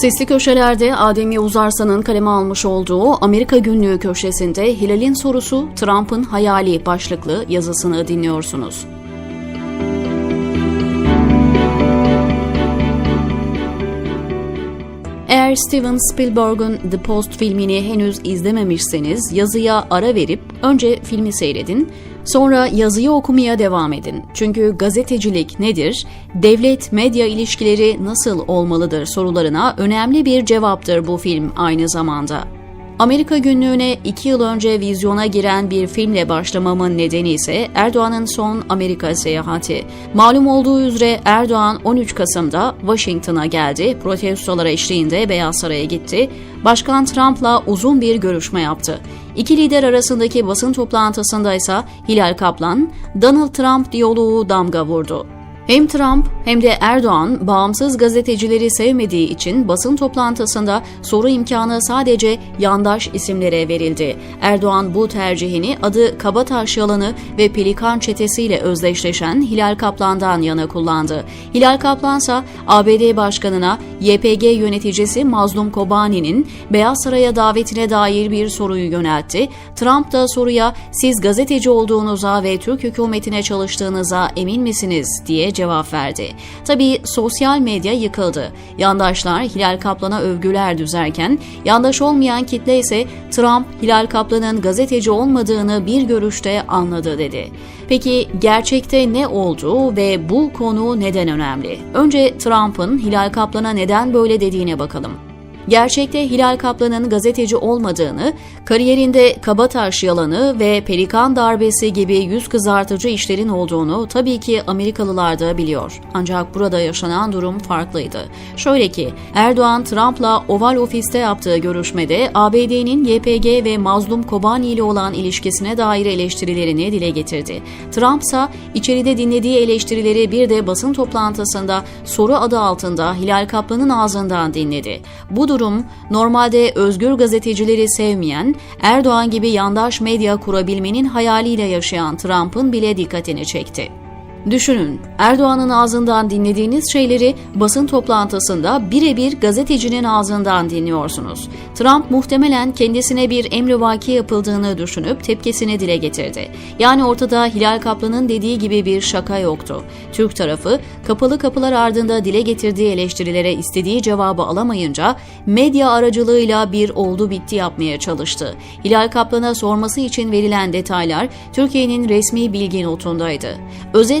Sesli köşelerde Adem'i Uzarsan'ın kaleme almış olduğu Amerika Günlüğü köşesinde Hilal'in sorusu Trump'ın hayali başlıklı yazısını dinliyorsunuz. Eğer Steven Spielberg'un The Post filmini henüz izlememişseniz yazıya ara verip önce filmi seyredin, sonra yazıyı okumaya devam edin. Çünkü gazetecilik nedir, devlet medya ilişkileri nasıl olmalıdır sorularına önemli bir cevaptır bu film aynı zamanda. Amerika günlüğüne iki yıl önce vizyona giren bir filmle başlamamın nedeni ise Erdoğan'ın son Amerika seyahati. Malum olduğu üzere Erdoğan 13 Kasım'da Washington'a geldi, protestolar eşliğinde Beyaz Saray'a gitti, Başkan Trump'la uzun bir görüşme yaptı. İki lider arasındaki basın toplantısında ise Hilal Kaplan, Donald Trump diyaloğu damga vurdu. Hem Trump hem de Erdoğan bağımsız gazetecileri sevmediği için basın toplantısında soru imkanı sadece yandaş isimlere verildi. Erdoğan bu tercihini adı Kabataş Yalanı ve Pelikan çetesiyle özdeşleşen Hilal Kaplan'dan yana kullandı. Hilal Kaplan ise ABD Başkanı'na YPG yöneticisi Mazlum Kobani'nin Beyaz Saray'a davetine dair bir soruyu yöneltti. Trump da soruya siz gazeteci olduğunuza ve Türk hükümetine çalıştığınıza emin misiniz diye cevap verdi. Tabii sosyal medya yıkıldı. Yandaşlar Hilal Kaplan'a övgüler düzerken, yandaş olmayan kitle ise Trump, Hilal Kaplan'ın gazeteci olmadığını bir görüşte anladı dedi. Peki gerçekte ne oldu ve bu konu neden önemli? Önce Trump'ın Hilal Kaplan'a neden böyle dediğine bakalım. Gerçekte Hilal Kaplan'ın gazeteci olmadığını, kariyerinde kabataş yalanı ve pelikan darbesi gibi yüz kızartıcı işlerin olduğunu tabii ki Amerikalılar da biliyor. Ancak burada yaşanan durum farklıydı. Şöyle ki, Erdoğan Trump'la Oval Ofis'te yaptığı görüşmede ABD'nin YPG ve Mazlum Kobani ile olan ilişkisine dair eleştirilerini dile getirdi. Trump ise içeride dinlediği eleştirileri bir de basın toplantısında soru adı altında Hilal Kaplan'ın ağzından dinledi. Bu durum normalde özgür gazetecileri sevmeyen, Erdoğan gibi yandaş medya kurabilmenin hayaliyle yaşayan Trump'ın bile dikkatini çekti. Düşünün, Erdoğan'ın ağzından dinlediğiniz şeyleri basın toplantısında birebir gazetecinin ağzından dinliyorsunuz. Trump muhtemelen kendisine bir emrivaki yapıldığını düşünüp tepkisini dile getirdi. Yani ortada Hilal Kaplan'ın dediği gibi bir şaka yoktu. Türk tarafı kapalı kapılar ardında dile getirdiği eleştirilere istediği cevabı alamayınca medya aracılığıyla bir oldu bitti yapmaya çalıştı. Hilal Kaplan'a sorması için verilen detaylar Türkiye'nin resmi bilgi notundaydı.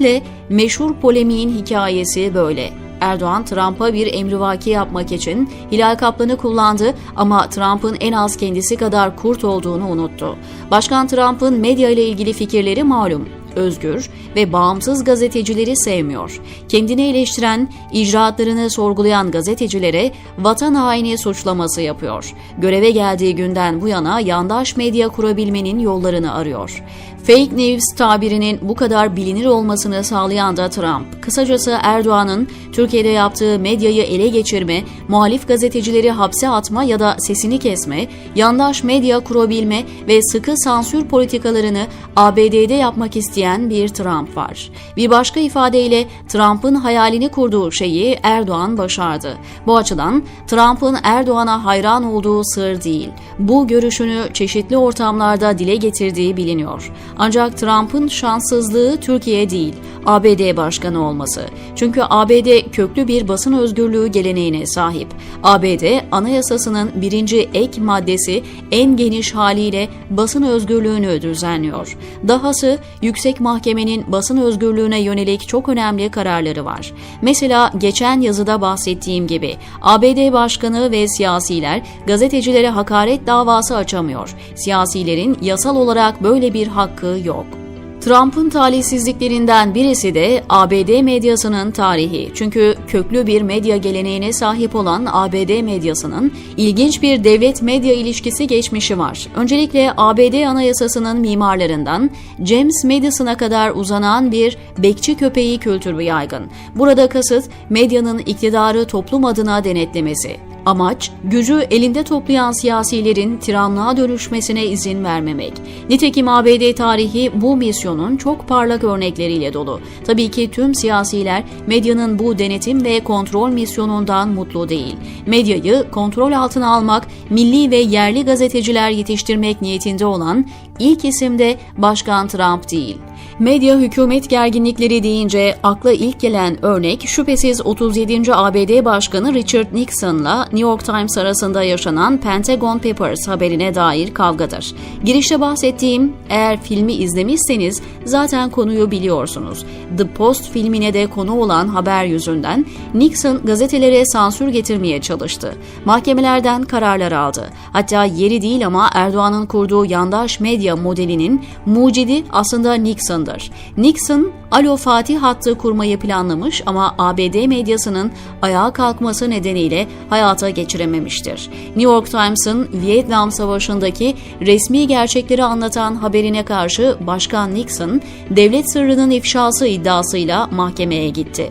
Özetle meşhur polemiğin hikayesi böyle. Erdoğan Trump'a bir emrivaki yapmak için Hilal Kaplan'ı kullandı ama Trump'ın en az kendisi kadar kurt olduğunu unuttu. Başkan Trump'ın medya ile ilgili fikirleri malum özgür ve bağımsız gazetecileri sevmiyor. Kendini eleştiren, icraatlarını sorgulayan gazetecilere vatan haini suçlaması yapıyor. Göreve geldiği günden bu yana yandaş medya kurabilmenin yollarını arıyor. Fake news tabirinin bu kadar bilinir olmasını sağlayan da Trump. Kısacası Erdoğan'ın Türkiye'de yaptığı medyayı ele geçirme, muhalif gazetecileri hapse atma ya da sesini kesme, yandaş medya kurabilme ve sıkı sansür politikalarını ABD'de yapmak isteyen bir Trump var. Bir başka ifadeyle Trump'ın hayalini kurduğu şeyi Erdoğan başardı. Bu açıdan Trump'ın Erdoğan'a hayran olduğu sır değil. Bu görüşünü çeşitli ortamlarda dile getirdiği biliniyor. Ancak Trump'ın şanssızlığı Türkiye değil, ABD başkanı olması. Çünkü ABD köklü bir basın özgürlüğü geleneğine sahip. ABD anayasasının birinci ek maddesi en geniş haliyle basın özgürlüğünü düzenliyor. Dahası yüksek mahkemenin basın özgürlüğüne yönelik çok önemli kararları var. Mesela geçen yazıda bahsettiğim gibi ABD başkanı ve siyasiler gazetecilere hakaret davası açamıyor. Siyasilerin yasal olarak böyle bir hakkı yok. Trump'ın talihsizliklerinden birisi de ABD medyasının tarihi. Çünkü köklü bir medya geleneğine sahip olan ABD medyasının ilginç bir devlet medya ilişkisi geçmişi var. Öncelikle ABD anayasasının mimarlarından James Madison'a kadar uzanan bir bekçi köpeği kültürü yaygın. Burada kasıt medyanın iktidarı toplum adına denetlemesi. Amaç, gücü elinde toplayan siyasilerin tiranlığa dönüşmesine izin vermemek. Nitekim ABD tarihi bu misyonun çok parlak örnekleriyle dolu. Tabii ki tüm siyasiler medyanın bu denetim ve kontrol misyonundan mutlu değil. Medyayı kontrol altına almak, milli ve yerli gazeteciler yetiştirmek niyetinde olan ilk isim de Başkan Trump değil. Medya hükümet gerginlikleri deyince akla ilk gelen örnek şüphesiz 37. ABD Başkanı Richard Nixon'la New York Times arasında yaşanan Pentagon Papers haberine dair kavgadır. Girişte bahsettiğim eğer filmi izlemişseniz zaten konuyu biliyorsunuz. The Post filmine de konu olan haber yüzünden Nixon gazetelere sansür getirmeye çalıştı. Mahkemelerden kararlar aldı. Hatta yeri değil ama Erdoğan'ın kurduğu yandaş medya modelinin mucidi aslında Nixon'dı. Nixon, Alo Fatih hattı kurmayı planlamış ama ABD medyasının ayağa kalkması nedeniyle hayata geçirememiştir. New York Times'ın Vietnam Savaşı'ndaki resmi gerçekleri anlatan haberine karşı Başkan Nixon, devlet sırrının ifşası iddiasıyla mahkemeye gitti.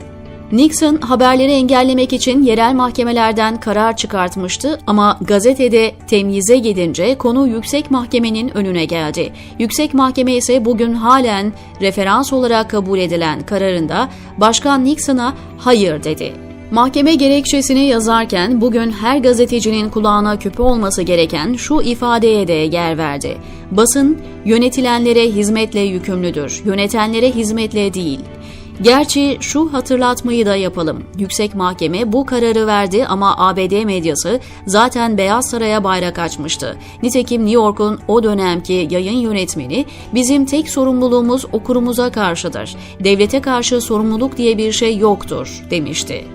Nixon haberleri engellemek için yerel mahkemelerden karar çıkartmıştı ama gazetede temyize gidince konu yüksek mahkemenin önüne geldi. Yüksek mahkeme ise bugün halen referans olarak kabul edilen kararında Başkan Nixon'a hayır dedi. Mahkeme gerekçesini yazarken bugün her gazetecinin kulağına küpe olması gereken şu ifadeye de yer verdi. Basın yönetilenlere hizmetle yükümlüdür, yönetenlere hizmetle değil. Gerçi şu hatırlatmayı da yapalım. Yüksek Mahkeme bu kararı verdi ama ABD medyası zaten Beyaz Saray'a bayrak açmıştı. Nitekim New York'un o dönemki yayın yönetmeni bizim tek sorumluluğumuz okurumuza karşıdır. Devlete karşı sorumluluk diye bir şey yoktur demişti.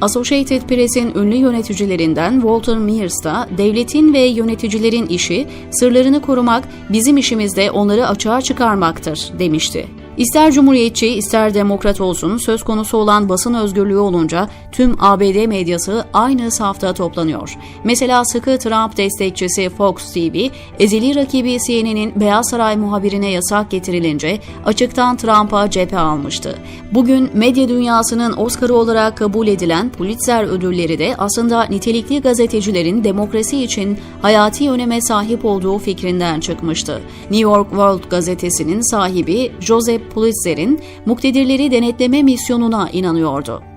Associated Press'in ünlü yöneticilerinden Walter Mears da devletin ve yöneticilerin işi sırlarını korumak, bizim işimiz de onları açığa çıkarmaktır demişti. İster cumhuriyetçi ister demokrat olsun söz konusu olan basın özgürlüğü olunca tüm ABD medyası aynı safta toplanıyor. Mesela sıkı Trump destekçisi Fox TV, ezeli rakibi CNN'in Beyaz Saray muhabirine yasak getirilince açıktan Trump'a cephe almıştı. Bugün medya dünyasının Oscar'ı olarak kabul edilen Pulitzer ödülleri de aslında nitelikli gazetecilerin demokrasi için hayati öneme sahip olduğu fikrinden çıkmıştı. New York World gazetesinin sahibi Joseph Pulitzer'in muktedirleri denetleme misyonuna inanıyordu.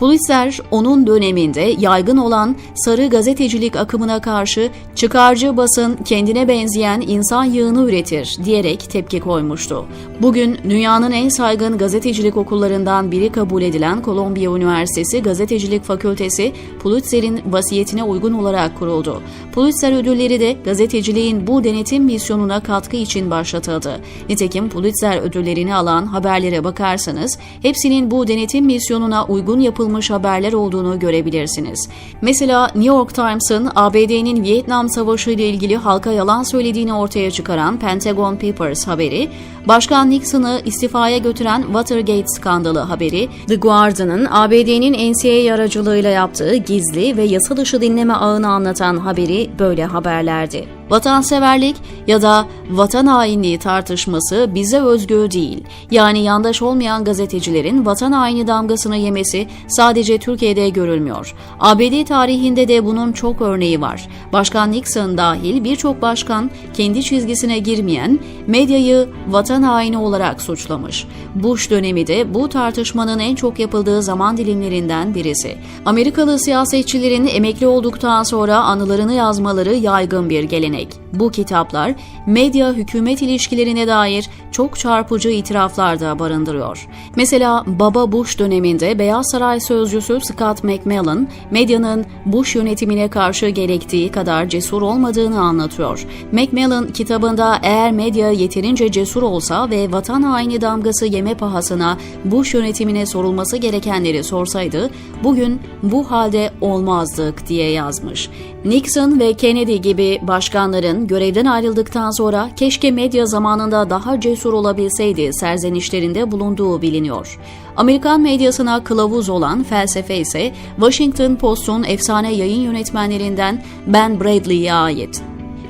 Pulitzer, onun döneminde yaygın olan sarı gazetecilik akımına karşı çıkarcı basın kendine benzeyen insan yığını üretir diyerek tepki koymuştu. Bugün dünyanın en saygın gazetecilik okullarından biri kabul edilen Columbia Üniversitesi Gazetecilik Fakültesi Pulitzer'in vasiyetine uygun olarak kuruldu. Pulitzer ödülleri de gazeteciliğin bu denetim misyonuna katkı için başlatıldı. Nitekim Pulitzer ödüllerini alan haberlere bakarsanız hepsinin bu denetim misyonuna uygun yapılmış yapılmış haberler olduğunu görebilirsiniz. Mesela New York Times'ın ABD'nin Vietnam Savaşı ile ilgili halka yalan söylediğini ortaya çıkaran Pentagon Papers haberi, Başkan Nixon'ı istifaya götüren Watergate skandalı haberi, The Guardian'ın ABD'nin NCA aracılığıyla yaptığı gizli ve yasa dışı dinleme ağını anlatan haberi böyle haberlerdi. Vatanseverlik ya da vatan hainliği tartışması bize özgü değil. Yani yandaş olmayan gazetecilerin vatan haini damgasını yemesi sadece Türkiye'de görülmüyor. ABD tarihinde de bunun çok örneği var. Başkan Nixon dahil birçok başkan kendi çizgisine girmeyen medyayı vatan haini olarak suçlamış. Bush dönemi de bu tartışmanın en çok yapıldığı zaman dilimlerinden birisi. Amerikalı siyasetçilerin emekli olduktan sonra anılarını yazmaları yaygın bir gelenek. Bu kitaplar medya hükümet ilişkilerine dair çok çarpıcı itiraflar da barındırıyor. Mesela Baba Bush döneminde Beyaz Saray sözcüsü Scott McMillan, medyanın Bush yönetimine karşı gerektiği kadar cesur olmadığını anlatıyor. Macmillan kitabında eğer medya yeterince cesur olsa ve vatan haini damgası yeme pahasına Bush yönetimine sorulması gerekenleri sorsaydı, bugün bu halde olmazdık diye yazmış. Nixon ve Kennedy gibi başkanların görevden ayrıldıktan sonra keşke medya zamanında daha cesur olabilseydi serzenişlerinde bulunduğu biliniyor. Amerikan medyasına kılavuz olan felsefe ise Washington Post'un efsane yayın yönetmenlerinden Ben Bradley'e ait.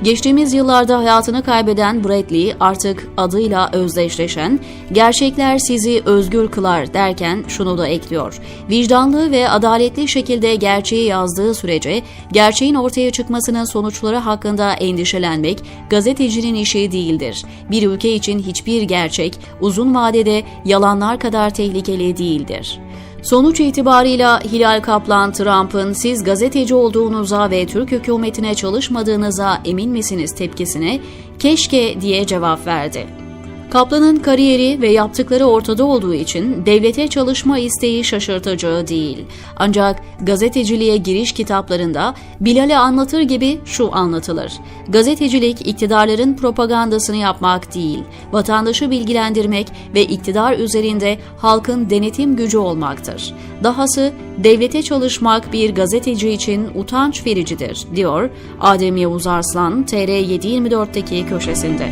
Geçtiğimiz yıllarda hayatını kaybeden Bradley artık adıyla özdeşleşen gerçekler sizi özgür kılar derken şunu da ekliyor. Vicdanlı ve adaletli şekilde gerçeği yazdığı sürece gerçeğin ortaya çıkmasının sonuçları hakkında endişelenmek gazetecinin işi değildir. Bir ülke için hiçbir gerçek uzun vadede yalanlar kadar tehlikeli değildir. Sonuç itibarıyla Hilal Kaplan Trump'ın siz gazeteci olduğunuza ve Türk hükümetine çalışmadığınıza emin misiniz tepkisine keşke diye cevap verdi. Kaplan'ın kariyeri ve yaptıkları ortada olduğu için devlete çalışma isteği şaşırtıcı değil. Ancak gazeteciliğe giriş kitaplarında Bilal'e anlatır gibi şu anlatılır. Gazetecilik iktidarların propagandasını yapmak değil, vatandaşı bilgilendirmek ve iktidar üzerinde halkın denetim gücü olmaktır. Dahası devlete çalışmak bir gazeteci için utanç vericidir, diyor Adem Yavuz Arslan TR724'teki köşesinde.